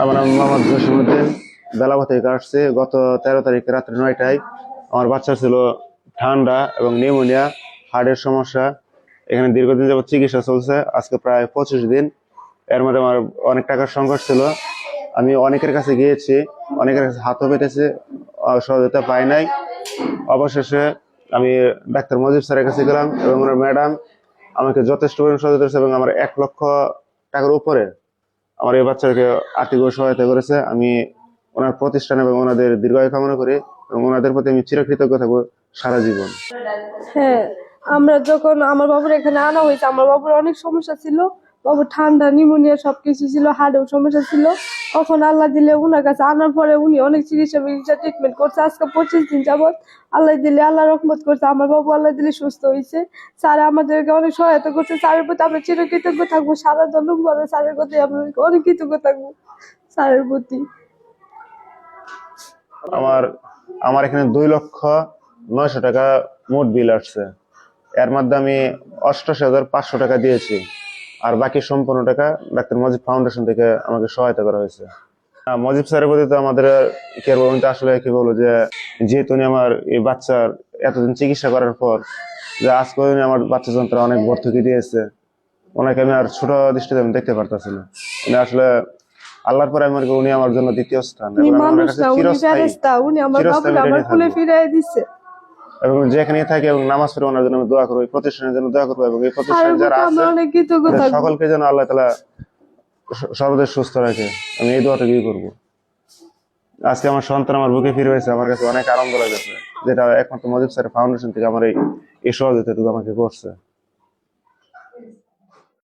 আমার নাম মোহাম্মদ জসিমুদ্দিন বেলাবা থেকে গত তেরো তারিখ রাত্রে নয়টায় আমার বাচ্চা ছিল ঠান্ডা এবং নিউমোনিয়া হার্টের সমস্যা। এখানে দীর্ঘদিন যাবত চিকিৎসা চলছে। আজকে প্রায় পঁচিশ দিন। এর মধ্যে আমার অনেক টাকার সংকট ছিল। আমি অনেকের কাছে গিয়েছি অনেকের কাছে হাতও আহ, সহযোগিতা পাই নাই। অবশেষে আমি ডাক্তার মজিব স্যারের কাছে গেলাম এবং ওনার ম্যাডাম আমাকে যথেষ্ট পরিমাণ সহযোগিতা এবং আমার এক লক্ষ টাকার উপরে আমার এই বাচ্চাকে আর্থিক সহায়তা করেছে। আমি ওনার প্রতিষ্ঠান এবং ওনাদের দীর্ঘায়ু কামনা করি এবং ওনাদের প্রতি আমি চিরকৃতজ্ঞ থাকব সারা জীবন। হ্যাঁ আমরা যখন আমার বাবুর এখানে আনা হয়েছে, আমার বাবুর অনেক সমস্যা ছিল। বাবুর ঠান্ডা নিউমোনিয়া সবকিছু ছিল হার্টেও সমস্যা ছিল। তখন আল্লাহ দিলে উনার কাছে আনার পরে উনি অনেক চিকিৎসা চিকিৎসা ট্রিটমেন্ট করছে। আজকে পঁচিশ দিন যাবত আল্লাহ দিলে আল্লাহ রহমত করছে। আমার বাবু আল্লাহ দিলে সুস্থ হয়েছে। স্যার আমাদেরকে অনেক সহায়তা করছে। স্যারের প্রতি আমরা চিরকৃতজ্ঞ থাকব। সারা জন্ম স্যারের প্রতি। আমরা অনেক কৃতজ্ঞ থাকব স্যারের প্রতি। আমার আমার এখানে দুই লক্ষ নয়শো টাকা মোট বিল আসছে। এর মধ্যে আমি অষ্টাশি হাজার পাঁচশো টাকা দিয়েছি। আর বাকি সম্পূর্ণ টাকা ডাক্তার মজিব ফাউন্ডেশন থেকে আমাকে সহায়তা করা হয়েছে। মজিব স্যারের প্রতি তো আমাদের কি আর বলব, আমি তো আসলে কি বলব যে যেহেতু উনি আমার এই বাচ্চার এতদিন চিকিৎসা করার পর যে আজকে উনি আমার বাচ্চা যন্ত্র অনেক ভর্তুকি দিয়েছে ওনাকে আমি আর ছোট দৃষ্টিতে আমি দেখতে পারতেছি না। উনি আসলে আল্লাহর পরে আমার উনি আমার জন্য দ্বিতীয় স্থান। উনি আমার। ফিরাই এবং যেখানে থাকে এবং নামাজ পড়ে ওনার জন্য আমি দোয়া করব এই প্রতিষ্ঠানের জন্য দোয়া করব এবং এই প্রতিষ্ঠান যারা আছে সকলকে যেন আল্লাহ তালা সর্বদেশ সুস্থ রাখে। আমি এই দোয়াটা কি করব। আজকে আমার সন্তান আমার বুকে ফিরে হয়েছে আমার কাছে অনেক আনন্দ লাগেছে যেটা একমাত্র মজিব স্যারের ফাউন্ডেশন থেকে আমার এই এই সহযোগিতাটুকু আমাকে করছে।